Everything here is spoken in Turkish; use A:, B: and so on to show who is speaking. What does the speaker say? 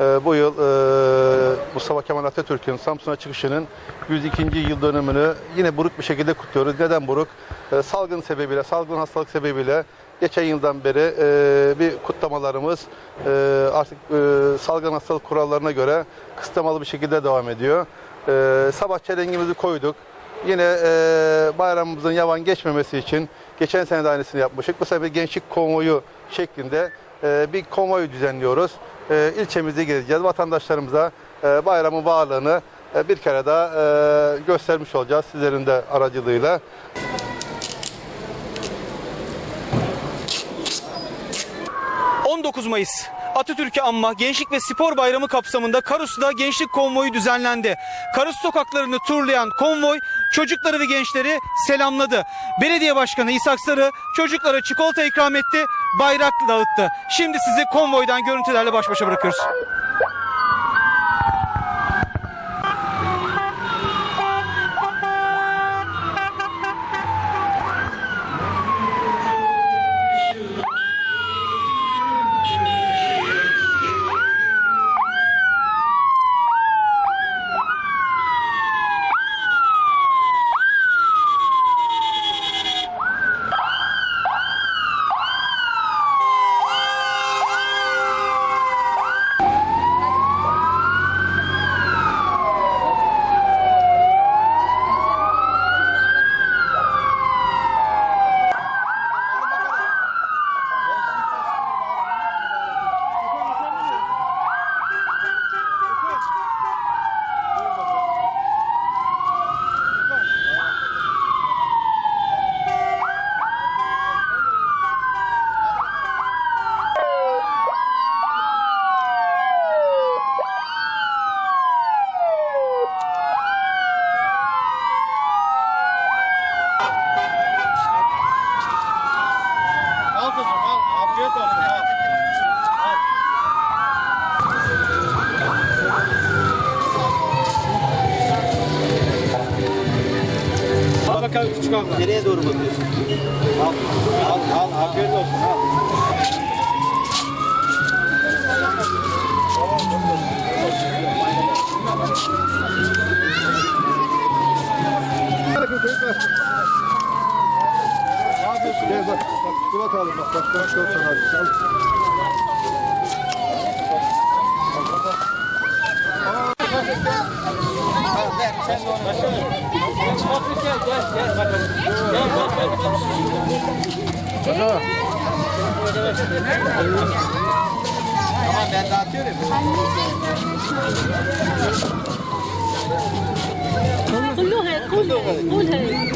A: Ee, bu yıl e, Mustafa Kemal Atatürk'ün Samsun'a çıkışının 102. yıl dönümünü yine buruk bir şekilde kutluyoruz. Neden buruk? Ee, salgın sebebiyle, salgın hastalık sebebiyle geçen yıldan beri e, bir kutlamalarımız e, artık e, salgın hastalık kurallarına göre kısıtlamalı bir şekilde devam ediyor. Sabah çelengimizi koyduk. Yine e, bayramımızın yavan geçmemesi için geçen sene de aynısını yapmıştık. Bu sefer gençlik konvoyu şeklinde e, bir konvoyu düzenliyoruz. E, ilçemizi gezeceğiz. Vatandaşlarımıza e, bayramın varlığını e, bir kere daha e, göstermiş olacağız sizlerin de aracılığıyla.
B: Hı. 19 Mayıs Atatürk'ü anma Gençlik ve Spor Bayramı kapsamında Karus'ta gençlik konvoyu düzenlendi. Karus sokaklarını turlayan konvoy çocukları ve gençleri selamladı. Belediye Başkanı İshak Sarı çocuklara çikolata ikram etti, bayrak dağıttı. Şimdi sizi konvoydan görüntülerle baş başa bırakıyoruz.
C: Al kızım al. Afiyet olsun al. Al bakalım küçük abla.
B: Nereye doğru bakıyorsun?
C: Al, al, al. Afiyet olsun al.
A: Ne bak, bak çikolata alın bak. Başka çikolata alın. Al.
C: Tamam ben dağıtıyorum.
D: كلها كلها كلها